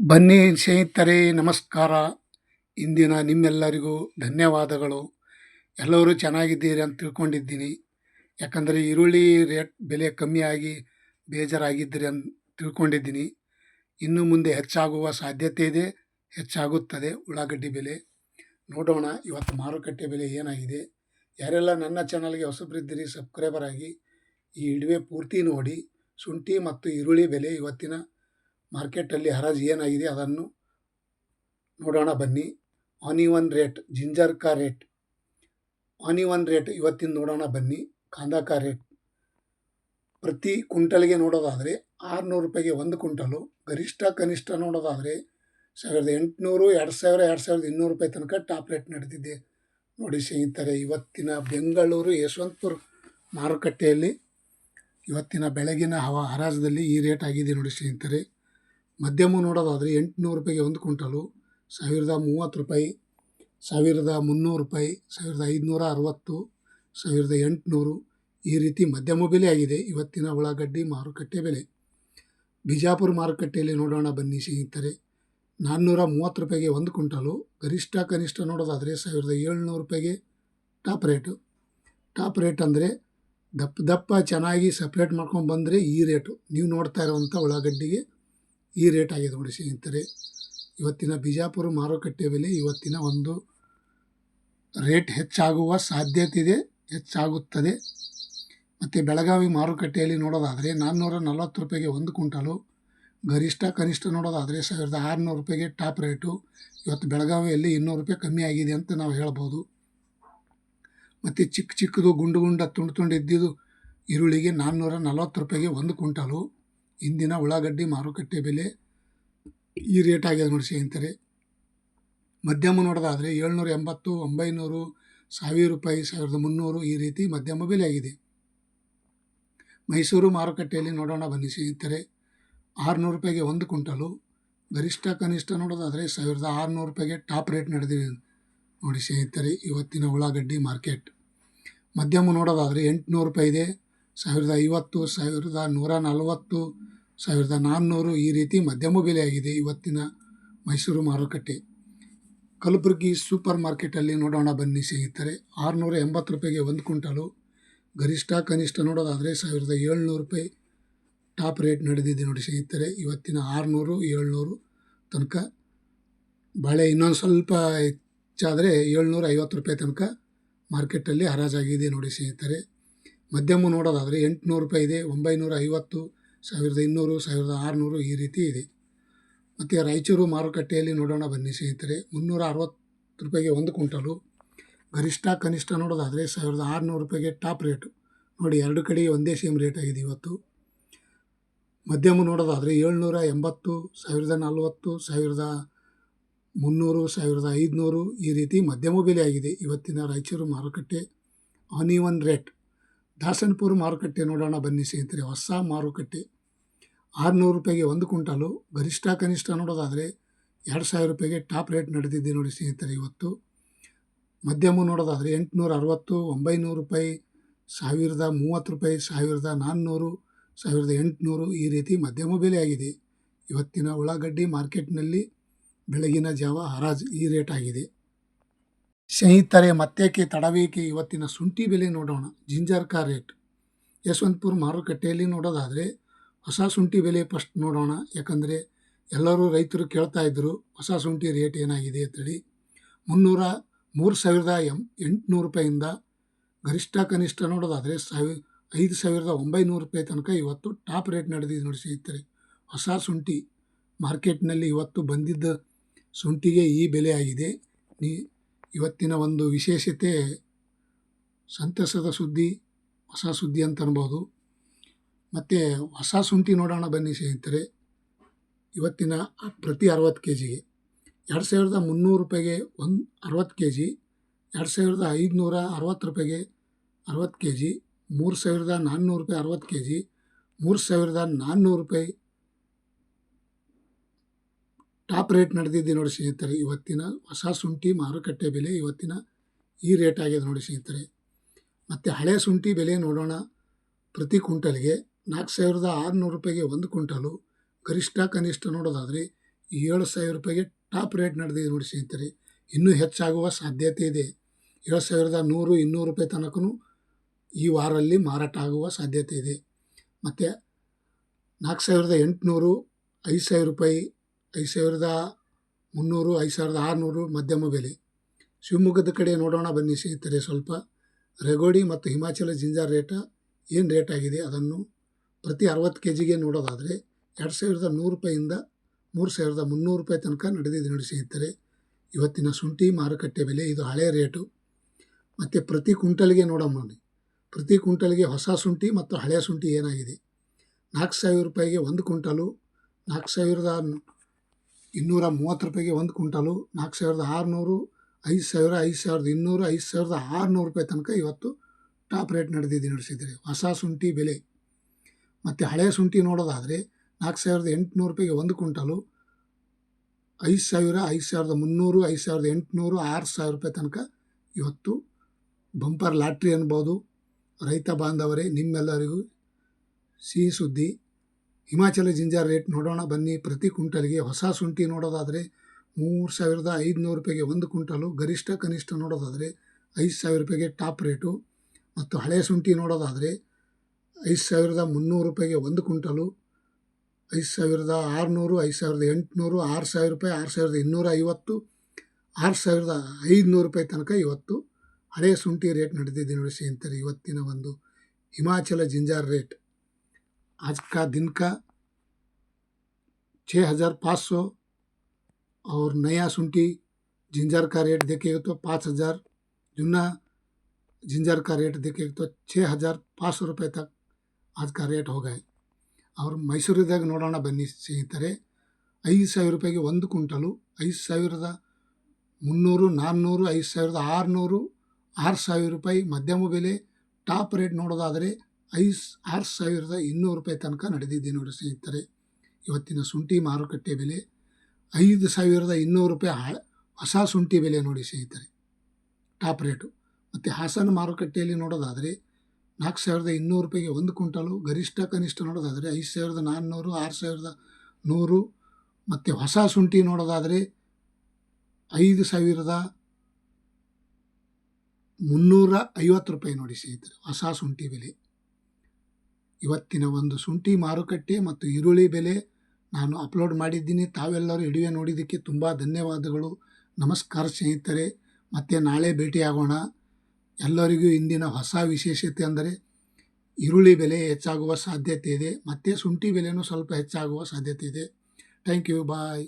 ಬನ್ನಿ ಸ್ನೇಹಿತರೆ, ನಮಸ್ಕಾರ. ಇಂದಿನ ನಿಮ್ಮೆಲ್ಲರಿಗೂ ಧನ್ಯವಾದಗಳು. ಎಲ್ಲರೂ ಚೆನ್ನಾಗಿದ್ದೀರಿ ಅಂತ ತಿಳ್ಕೊಂಡಿದ್ದೀನಿ. ಯಾಕಂದರೆ ಈರುಳ್ಳಿ ರೇಟ್ ಬೆಲೆ ಕಮ್ಮಿಯಾಗಿ ಬೇಜಾರಾಗಿದ್ದೀರಿ ಅಂತ ತಿಳ್ಕೊಂಡಿದ್ದೀನಿ. ಇನ್ನು ಮುಂದೆ ಹೆಚ್ಚಾಗುವ ಸಾಧ್ಯತೆ ಇದೆ, ಹೆಚ್ಚಾಗುತ್ತದೆ ಉಳ್ಳಾಗಡ್ಡಿ ಬೆಲೆ. ನೋಡೋಣ, ಇವತ್ತು ಮಾರುಕಟ್ಟೆ ಬೆಲೆ ಏನಾಗಿದೆ. ಯಾರೆಲ್ಲ ನನ್ನ ಚಾನಲ್ಗೆ ಹೊಸಬ್ರಿದ್ದೀರಿ, ಸಬ್ಸ್ಕ್ರೈಬರ್ ಆಗಿ ಈ ಇಡುವೆ ಪೂರ್ತಿ ನೋಡಿ. ಶುಂಠಿ ಮತ್ತು ಈರುಳ್ಳಿ ಬೆಲೆ ಇವತ್ತಿನ ಮಾರ್ಕೆಟಲ್ಲಿ ಹರಾಜು ಏನಾಗಿದೆ ಅದನ್ನು ನೋಡೋಣ ಬನ್ನಿ. ಆನಿವನ್ ರೇಟ್, ಜಿಂಜರ್ ಕಾ ರೇಟ್. ಆನಿವನ್ ರೇಟ್ ಇವತ್ತಿನ ನೋಡೋಣ ಬನ್ನಿ. ಕಾಂದಾ ರೇಟ್. ಪ್ರತಿ ಕುಂಟಲ್ಗೆ ನೋಡೋದಾದರೆ ಆರುನೂರು ರೂಪಾಯಿಗೆ ಒಂದು ಕುಂಟಲು ಗರಿಷ್ಠ ಕನಿಷ್ಠ ನೋಡೋದಾದರೆ ಸಾವಿರದ ಎಂಟುನೂರು, ಎರಡು ಸಾವಿರ, ಎರಡು ಸಾವಿರದ ಇನ್ನೂರು ರೂಪಾಯಿ ತನಕ ಟಾಪ್ ರೇಟ್ ನಡೆದಿದೆ. ನೋಡಿ ಸ್ನೇಹಿತರೆ, ಇವತ್ತಿನ ಬೆಂಗಳೂರು ಯಶವಂತಪುರ ಮಾರುಕಟ್ಟೆಯಲ್ಲಿ ಇವತ್ತಿನ ಬೆಳಗಿನ ಹವಾ ಹರಾಜದಲ್ಲಿ ಈ ರೇಟ್ ಆಗಿದೆ ನೋಡಿ ಸ್ನೇಹಿತರೆ. ಮಧ್ಯಮ ನೋಡೋದಾದರೆ ಎಂಟುನೂರು ರೂಪಾಯಿಗೆ ಒಂದು ಕ್ವಿಂಟಲು, ಸಾವಿರದ ಮೂವತ್ತು ರೂಪಾಯಿ, ಸಾವಿರದ ಮುನ್ನೂರು ರೂಪಾಯಿ, ಸಾವಿರದ ಐದುನೂರ ಅರವತ್ತು, ಸಾವಿರದ ಎಂಟುನೂರು. ಈ ರೀತಿ ಮಧ್ಯಮ ಬೆಲೆ ಆಗಿದೆ. ಇವತ್ತಿನ ಉಳ್ಳಾಗಡ್ಡಿ ಮಾರುಕಟ್ಟೆ ಬೆಲೆ. ಬಿಜಾಪುರ ಮಾರುಕಟ್ಟೆಯಲ್ಲಿ ನೋಡೋಣ ಬನ್ನಿ ಸ್ನೇಹಿತರೆ. ನಾನ್ನೂರ ಮೂವತ್ತು ರೂಪಾಯಿಗೆ ಒಂದು ಕ್ವಿಂಟಲು, ಗರಿಷ್ಠ ಕನಿಷ್ಠ ನೋಡೋದಾದರೆ ಸಾವಿರದ ಏಳ್ನೂರು ರೂಪಾಯಿಗೆ ಟಾಪ್ ರೇಟು. ಟಾಪ್ ರೇಟ್ ಅಂದರೆ ದಪ್ಪ ದಪ್ಪ ಚೆನ್ನಾಗಿ ಸಪ್ರೇಟ್ ಮಾಡ್ಕೊಂಡು ಬಂದರೆ ಈ ರೇಟು. ನೀವು ನೋಡ್ತಾ ಇರುವಂಥ ಉಳ್ಳಾಗಡ್ಡಿಗೆ ಈ ರೇಟ್ ಆಗಿದೆ ನೋಡಿ ಸ್ನೇಹಿತರೆ. ಇವತ್ತಿನ ಬಿಜಾಪುರ ಮಾರುಕಟ್ಟೆ ಬೆಲೆ ಇವತ್ತಿನ ಒಂದು ರೇಟ್ ಹೆಚ್ಚಾಗುವ ಸಾಧ್ಯತೆ ಇದೆ ಹೆಚ್ಚಾಗುತ್ತದೆ. ಮತ್ತು ಬೆಳಗಾವಿ ಮಾರುಕಟ್ಟೆಯಲ್ಲಿ ನೋಡೋದಾದರೆ ನಾನ್ನೂರ ನಲ್ವತ್ತು ರೂಪಾಯಿಗೆ ಒಂದು ಕುಂಟಲು ಗರಿಷ್ಠ ಕನಿಷ್ಠ ನೋಡೋದಾದರೆ ಸಾವಿರದ ಆರುನೂರು ರೂಪಾಯಿಗೆ ಟಾಪ್ ರೇಟು. ಇವತ್ತು ಬೆಳಗಾವಿಯಲ್ಲಿ ಇನ್ನೂರು ರೂಪಾಯಿ ಕಮ್ಮಿ ಆಗಿದೆ ಅಂತ ನಾವು ಹೇಳ್ಬೋದು. ಮತ್ತು ಚಿಕ್ಕ ಚಿಕ್ಕದು, ಗುಂಡು ಗುಂಡ ತುಂಡು ತುಂಡು ಇದ್ದಿದ್ದು ಈರುಳ್ಳಿಗೆ ನಾನ್ನೂರ ನಲವತ್ತು ರೂಪಾಯಿಗೆ ಒಂದು ಕುಂಟಲು ಇಂದಿನ ಉಳ್ಳಾಗಡ್ಡಿ ಮಾರುಕಟ್ಟೆ ಬೆಲೆ ಈ ರೇಟ್ ಆಗಿದೆ ನೋಡಿ ಸ್ನೇಹಿತರೆ. ಮಧ್ಯಮ ನೋಡೋದಾದರೆ ಏಳ್ನೂರ ಎಂಬತ್ತು, ಒಂಬೈನೂರು, ಸಾವಿರ ರೂಪಾಯಿ, ಸಾವಿರದ ಮುನ್ನೂರು ಈ ರೀತಿ ಮಧ್ಯಮ ಬೆಲೆ ಆಗಿದೆ ಮೈಸೂರು ಮಾರುಕಟ್ಟೆಯಲ್ಲಿ ನೋಡೋಣ ಬನ್ನಿ ಸ್ನೇಹಿತರೆ. ಆರುನೂರು ರೂಪಾಯಿಗೆ ಒಂದು ಕುಂಟಲು ಗರಿಷ್ಠ ಕನಿಷ್ಠ ನೋಡೋದಾದರೆ ಸಾವಿರದ ಆರುನೂರು ರೂಪಾಯಿಗೆ ಟಾಪ್ ರೇಟ್ ನಡೆದಿದೆ ನೋಡಿ ಸ್ನೇಹಿತರೆ ಇವತ್ತಿನ ಉಳ್ಳಾಗಡ್ಡಿ ಮಾರ್ಕೆಟ್ ಮಧ್ಯಮ ನೋಡೋದಾದರೆ ಎಂಟುನೂರು ರೂಪಾಯಿ ಇದೆ. ಸಾವಿರದ ಐವತ್ತು, ಸಾವಿರದ ನೂರ ನಲವತ್ತು, ಸಾವಿರದ ನಾನ್ನೂರು ಈ ರೀತಿ ಮಧ್ಯಮ ಬೆಲೆಯಾಗಿದೆ ಇವತ್ತಿನ ಮೈಸೂರು ಮಾರುಕಟ್ಟೆ. ಕಲಬುರಗಿ ಸೂಪರ್ ಮಾರ್ಕೆಟಲ್ಲಿ ನೋಡೋಣ ಬನ್ನಿ ಸ್ನೇಹಿತರೆ. ಆರುನೂರ ಎಂಬತ್ತು ರೂಪಾಯಿಗೆ ಒಂದು ಕ್ವಿಂಟಲು. ಗರಿಷ್ಠ, ಕನಿಷ್ಠ ನೋಡೋದಾದರೆ ಸಾವಿರದ ಏಳ್ನೂರು ರೂಪಾಯಿ ಟಾಪ್ ರೇಟ್ ನಡೆದಿದೆ ನೋಡಿ ಸ್ನೇಹಿತರೆ. ಇವತ್ತಿನ ಆರುನೂರು, ಏಳ್ನೂರು ತನಕ. ಬಾಳೆ ಇನ್ನೊಂದು ಸ್ವಲ್ಪ ಹೆಚ್ಚಾದರೆ ಏಳ್ನೂರ ಐವತ್ತು ರೂಪಾಯಿ ತನಕ ಮಾರ್ಕೆಟಲ್ಲಿ ಹರಾಜಾಗಿದೆ ನೋಡಿ ಸ್ನೇಹಿತರೆ. ಮಧ್ಯಮ ನೋಡೋದಾದರೆ ಎಂಟುನೂರು ರೂಪಾಯಿ ಇದೆ, ಒಂಬೈನೂರ ಐವತ್ತು, ಸಾವಿರದ ಇನ್ನೂರು, ಸಾವಿರದ ಆರುನೂರು ಈ ರೀತಿ ಇದೆ. ಮತ್ತು ರಾಯಚೂರು ಮಾರುಕಟ್ಟೆಯಲ್ಲಿ ನೋಡೋಣ ಬನ್ನಿ ಸ್ನೇಹಿತರೆ. ಮುನ್ನೂರ ಅರವತ್ತು ರೂಪಾಯಿಗೆ ಒಂದು ಕ್ವಿಂಟಲು. ಗರಿಷ್ಠ ಕನಿಷ್ಠ ನೋಡೋದಾದರೆ ಸಾವಿರದ ಆರುನೂರು ರೂಪಾಯಿಗೆ ಟಾಪ್ ರೇಟು. ನೋಡಿ, ಎರಡು ಕಡೆ ಒಂದೇ ಸೇಮ್ ರೇಟ್ ಆಗಿದೆ ಇವತ್ತು. ಮಧ್ಯಮ ನೋಡೋದಾದರೆ ಏಳ್ನೂರ ಎಂಬತ್ತು, ಸಾವಿರದ ನಲ್ವತ್ತು, ಸಾವಿರದ ಮುನ್ನೂರು, ಸಾವಿರದ ಐದುನೂರು ಈ ರೀತಿ ಮಧ್ಯಮ ಬೆಲೆ ಆಗಿದೆ ಇವತ್ತಿನ ರಾಯಚೂರು ಮಾರುಕಟ್ಟೆ. ಆನಿವನ್ ರೇಟ್. ದಾಸನಪುರ ಮಾರುಕಟ್ಟೆ ನೋಡೋಣ ಬನ್ನಿ ಸ್ನೇಹಿತರೆ. ಹೊಸ ಮಾರುಕಟ್ಟೆ. ಆರುನೂರು ರೂಪಾಯಿಗೆ ಒಂದು ಕುಂಟಲು ಗರಿಷ್ಠ ಕನಿಷ್ಠ ನೋಡೋದಾದರೆ ಎರಡು ಸಾವಿರ ರೂಪಾಯಿಗೆ ಟಾಪ್ ರೇಟ್ ನಡೆದಿದೆ ನೋಡಿ ಸ್ನೇಹಿತರೆ ಇವತ್ತು. ಮಧ್ಯಮ ನೋಡೋದಾದರೆ ಎಂಟುನೂರ ಅರವತ್ತು, ಒಂಬೈನೂರು ರೂಪಾಯಿ, ಸಾವಿರದ ಮೂವತ್ತು ರೂಪಾಯಿ, ಸಾವಿರದ ನಾನ್ನೂರು, ಸಾವಿರದ ಎಂಟುನೂರು ಈ ರೀತಿ ಮಧ್ಯಮ ಬೆಲೆ ಆಗಿದೆ. ಇವತ್ತಿನ ಉಳ್ಳಾಗಡ್ಡಿ ಮಾರ್ಕೆಟ್ನಲ್ಲಿ ಬೆಳಗಿನ ಜಾವ ಹರಾಜ್ ಈ ರೇಟ್ ಆಗಿದೆ. ಸ್ನೇಹಿತರೆ, ಮತ್ತೇಕೆ ತಡವೇಕೆ ಇವತ್ತಿನ ಶುಂಠಿ ಬೆಲೆ ನೋಡೋಣ. ಜಿಂಜರ್ ಕಾ ರೇಟ್. ಯಶವಂತಪುರ ಮಾರುಕಟ್ಟೆಯಲ್ಲಿ ನೋಡೋದಾದರೆ ಹೊಸ ಶುಂಠಿ ಬೆಲೆ ಫಸ್ಟ್ ನೋಡೋಣ. ಯಾಕಂದರೆ ಎಲ್ಲರೂ ರೈತರು ಕೇಳ್ತಾ ಇದ್ದರು ಹೊಸ ಶುಂಠಿ ರೇಟ್ ಏನಾಗಿದೆ ಅಂತೇಳಿ. ಮುನ್ನೂರ ಮೂರು ಸಾವಿರದ ಎಂ, ಎಂಟುನೂರು ರೂಪಾಯಿಂದ ಗರಿಷ್ಠ ಕನಿಷ್ಠ ನೋಡೋದಾದರೆ ಸಾವಿ, ಐದು ಸಾವಿರದ ಒಂಬೈನೂರು ರೂಪಾಯಿ ತನಕ ಇವತ್ತು ಟಾಪ್ ರೇಟ್ ನಡೆದಿದೆ ನೋಡಿ ಸ್ನೇಹಿತರೆ. ಹೊಸ ಶುಂಠಿ ಮಾರ್ಕೆಟ್ನಲ್ಲಿ ಇವತ್ತು ಬಂದಿದ್ದ ಶುಂಠಿಗೆ ಈ ಬೆಲೆ ಆಗಿದೆ. ನೀ ಇವತ್ತಿನ ಒಂದು ವಿಶೇಷತೆ ಸಂತಸದ ಸುದ್ದಿ, ಹೊಸ ಸುದ್ದಿ ಅಂತ ಅನ್ಬೋದು. ಮತ್ತು ಹೊಸ ಶುಂಠಿ ನೋಡೋಣ ಬನ್ನಿ ಸ್ನೇಹಿತರೆ. ಇವತ್ತಿನ ಪ್ರತಿ ಅರವತ್ತು ಕೆ ಜಿಗೆ ಎರಡು ಸಾವಿರದ ಮುನ್ನೂರು ರೂಪಾಯಿಗೆ ಒಂದು ಅರವತ್ತು ಕೆ ಜಿ ಎರಡು ಸಾವಿರದ ಐದುನೂರ ಅರವತ್ತು ರೂಪಾಯಿಗೆ ಅರವತ್ತು ಕೆ ಜಿ ಮೂರು ಸಾವಿರದ ನಾನ್ನೂರು ರೂಪಾಯಿ ಅರವತ್ತು ಕೆ ಜಿ ಮೂರು ಸಾವಿರದ ನಾನ್ನೂರು ರೂಪಾಯಿ ಟಾಪ್ ರೇಟ್ ನಡೆದಿದ್ದೆ ನೋಡಿ ಸ್ನೇಹಿತರೆ, ಇವತ್ತಿನ ಹೊಸ ಶುಂಠಿ ಮಾರುಕಟ್ಟೆ ಬೆಲೆ ಇವತ್ತಿನ ಈ ರೇಟ್ ಆಗಿದೆ ನೋಡಿ ಸ್ನೇಹಿತರೆ. ಮತ್ತು ಹಳೆ ಶುಂಠಿ ಬೆಲೆ ನೋಡೋಣ. ಪ್ರತಿ ಕ್ವಿಂಟಲ್ಗೆ ನಾಲ್ಕು ಸಾವಿರದ ಆರುನೂರು ರೂಪಾಯಿಗೆ ಒಂದು ಕ್ವಿಂಟಲು. ಗರಿಷ್ಠ ಕನಿಷ್ಠ ನೋಡೋದಾದರೆ ಏಳು ಸಾವಿರ ರೂಪಾಯಿಗೆ ಟಾಪ್ ರೇಟ್ ನಡೆದಿದೆ ನೋಡಿ ಸ್ನೇಹಿತರೆ. ಇನ್ನೂ ಹೆಚ್ಚಾಗುವ ಸಾಧ್ಯತೆ ಇದೆ. ಏಳು ಸಾವಿರದ ನೂರು, ಇನ್ನೂರು ರೂಪಾಯಿ ತನಕನೂ ಈ ವಾರಲ್ಲಿ ಮಾರಾಟ ಆಗುವ ಸಾಧ್ಯತೆ ಇದೆ. ಮತ್ತು ನಾಲ್ಕು ಸಾವಿರದ ಎಂಟುನೂರು, ಐದು ಸಾವಿರ ರೂಪಾಯಿ ಐದು ಸಾವಿರದ ಮುನ್ನೂರು, ಐದು ಸಾವಿರದ ಆರುನೂರು ಮಧ್ಯಮ ಬೆಲೆ. ಶಿವಮೊಗ್ಗದ ಕಡೆ ನೋಡೋಣ ಬನ್ನಿ ಸ್ನೇಹಿತರೆ. ಸ್ವಲ್ಪ ರೆಗೋಡಿ ಮತ್ತು ಹಿಮಾಚಲ ಜಿಂಜಾರ್ ರೇಟ ಏನು ರೇಟ್ ಆಗಿದೆ ಅದನ್ನು ಪ್ರತಿ ಅರವತ್ತು ಕೆ ಜಿಗೆ ನೋಡೋದಾದರೆ ಎರಡು ಸಾವಿರದ ನೂರು ರೂಪಾಯಿಂದ ಮೂರು ಸಾವಿರದ ಮುನ್ನೂರು ರೂಪಾಯಿ ತನಕ ನಡೆದಿದೆ ನೋಡಿ ಸ್ನೇಹಿತರೆ. ಇವತ್ತಿನ ಶುಂಠಿ ಮಾರುಕಟ್ಟೆ ಬೆಲೆ, ಇದು ಹಳೆಯ ರೇಟು. ಮತ್ತು ಪ್ರತಿ ಕುಂಟಲ್ಗೆ ನೋಡೋಣ ನೋಡಿ ಪ್ರತಿ ಕುಂಟಲ್ಗೆ ಹೊಸ ಶುಂಠಿ ಮತ್ತು ಹಳೆಯ ಶುಂಠಿ ಏನಾಗಿದೆ? ನಾಲ್ಕು ಸಾವಿರ ರೂಪಾಯಿಗೆ ಒಂದು ಕುಂಟಲು ನಾಲ್ಕು ಸಾವಿರದ ಇನ್ನೂರ ಮೂವತ್ತು ರೂಪಾಯಿಗೆ ಒಂದು ಕುಂಟಲು ನಾಲ್ಕು ಸಾವಿರದ ಆರುನೂರು, ಐದು ಸಾವಿರ, ಐದು ಸಾವಿರದ ಇನ್ನೂರು, ಐದು ಸಾವಿರದ ಆರುನೂರು ರೂಪಾಯಿ ತನಕ ಇವತ್ತು ಟಾಪ್ ರೇಟ್ ನಡೆದಿದೆ ನಡೆಸಿದರೆ ಹೊಸ ಶುಂಠಿ ಬೆಲೆ. ಮತ್ತು ಹಳೆಯ ಶುಂಠಿ ನೋಡೋದಾದರೆ ನಾಲ್ಕು ಸಾವಿರದ ಎಂಟುನೂರು ರೂಪಾಯಿಗೆ ಒಂದು ಕುಂಟಲು ಐದು ಸಾವಿರ, ಐದು ಸಾವಿರದ ಮುನ್ನೂರು, ಐದು ಸಾವಿರದ ಎಂಟುನೂರು, ಆರು ಸಾವಿರ ರೂಪಾಯಿ ತನಕ ಇವತ್ತು ಬಂಪರ್ ಲಾಟ್ರಿ ಅನ್ಬೋದು. ರೈತ ಬಾಂಧವರೇ, ನಿಮ್ಮೆಲ್ಲರಿಗೂ ಸಿಹಿ ಸುದ್ದಿ. ಹಿಮಾಚಲ ಜಿಂಜರ್ ರೇಟ್ ನೋಡೋಣ ಬನ್ನಿ. ಪ್ರತಿ ಕುಂಟಲ್ಗೆ ಹೊಸ ಶುಂಠಿ ನೋಡೋದಾದರೆ ಮೂರು ಸಾವಿರದ ಐದುನೂರು ರೂಪಾಯಿಗೆ ಒಂದು ಕುಂಟಲು ಗರಿಷ್ಠ ಕನಿಷ್ಠ ನೋಡೋದಾದರೆ ಐದು ಸಾವಿರ ರೂಪಾಯಿಗೆ ಟಾಪ್ ರೇಟು. ಮತ್ತು ಹಳೆಯ ಶುಂಠಿ ನೋಡೋದಾದರೆ ಐದು ಸಾವಿರದ ಮುನ್ನೂರು ರೂಪಾಯಿಗೆ ಒಂದು ಕುಂಟಲು ಐದು ಸಾವಿರದ ಆರುನೂರು, ಐದು ಸಾವಿರದ ಎಂಟುನೂರು, ಆರು ಸಾವಿರ ರೂಪಾಯಿ, ಆರು ಸಾವಿರದ ಇನ್ನೂರ ಐವತ್ತು, ಆರು ಸಾವಿರದ ಐದುನೂರು ರೂಪಾಯಿ ತನಕ ಇವತ್ತು ಹಳೆಯ ಶುಂಠಿ ರೇಟ್ ನಡೆದಿದೆ ನೋಡಿ ಸ್ನೇಹಿತರೆ. ಇವತ್ತಿನ ಒಂದು ಹಿಮಾಚಲ ಜಿಂಜರ್ रेट आज का दिन का छः हज़ार पाँच सौ और नया शुंठी जिंजर का रेट देखेगा तो पाँच हज़ार जुना जिंजर का रेट देखेगा तो छः हज़ार पाँच सौ रुपये तक आज का ರೇಟ್ हो गए ಅವ್ರು ಮೈಸೂರಿದಾಗ ನೋಡೋಣ ಬನ್ನಿ ಸ್ನೇಹಿತರೆ ಐದು ಸಾವಿರ ರೂಪಾಯಿಗೆ ಒಂದು ಕುಂಟಲು ಐದು ಸಾವಿರದ ಮುನ್ನೂರು ನಾನ್ನೂರು ಐದು ಸಾವಿರದ ಆರುನೂರು ಆರು ಸಾವಿರ ರೂಪಾಯಿ ಮಧ್ಯಮ ಬೆಲೆ ಟಾಪ್ ರೇಟ್ ನೋಡೋದಾದರೆ ಐದು ಆರು ಸಾವಿರದ ಇನ್ನೂರು ರೂಪಾಯಿ ತನಕ ನಡೆದಿದೆ ನೋಡಿ ಸ್ನೇಹಿತರೆ. ಇವತ್ತಿನ ಶುಂಠಿ ಮಾರುಕಟ್ಟೆ ಬೆಲೆ ಐದು ಸಾವಿರದ ಇನ್ನೂರು ರೂಪಾಯಿ ಹಳ ಹೊಸ ಶುಂಠಿ ಬೆಲೆ ನೋಡಿ ಸ್ನೇಹಿತರೆ. Top rate. ಮತ್ತು ಹಾಸನ ಮಾರುಕಟ್ಟೆಯಲ್ಲಿ ನೋಡೋದಾದರೆ ನಾಲ್ಕು ಸಾವಿರದ ಇನ್ನೂರು ರೂಪಾಯಿಗೆ ಒಂದು ಕ್ವಿಂಟಲು, ಗರಿಷ್ಠ ಕನಿಷ್ಠ ನೋಡೋದಾದರೆ ಐದು ಸಾವಿರದ ನಾನ್ನೂರು, ಆರು ಸಾವಿರದ ನೂರು, ಮತ್ತು ಹೊಸ ಶುಂಠಿ ನೋಡೋದಾದರೆ ಐದು ಸಾವಿರದ ಮುನ್ನೂರ ಐವತ್ತು ರೂಪಾಯಿ ನೋಡಿ ಸ್ನೇಹಿತರೆ, ಹೊಸ ಶುಂಠಿ ಬೆಲೆ. ಇವತ್ತಿನ ಒಂದು ಶುಂಠಿ ಮಾರುಕಟ್ಟೆ ಮತ್ತು ಈರುಳ್ಳಿ ಬೆಲೆ ನಾನು ಅಪ್ಲೋಡ್ ಮಾಡಿದ್ದೀನಿ. ತಾವೆಲ್ಲರೂ ವಿಡಿಯೋ ನೋಡಿದ್ದಕ್ಕೆ ತುಂಬ ಧನ್ಯವಾದಗಳು. ನಮಸ್ಕಾರ ಸ್ನೇಹಿತರೆ. ಮತ್ತೆ ನಾಳೆ ಭೇಟಿಯಾಗೋಣ. ಎಲ್ಲರಿಗೂ ಇಂದಿನ ಹೊಸ ವಿಶೇಷತೆ ಅಂದರೆ ಈರುಳ್ಳಿ ಬೆಲೆ ಹೆಚ್ಚಾಗುವ ಸಾಧ್ಯತೆ ಇದೆ. ಮತ್ತು ಶುಂಠಿ ಬೆಲೆಯೂ ಸ್ವಲ್ಪ ಹೆಚ್ಚಾಗುವ ಸಾಧ್ಯತೆ ಇದೆ. Thank you bye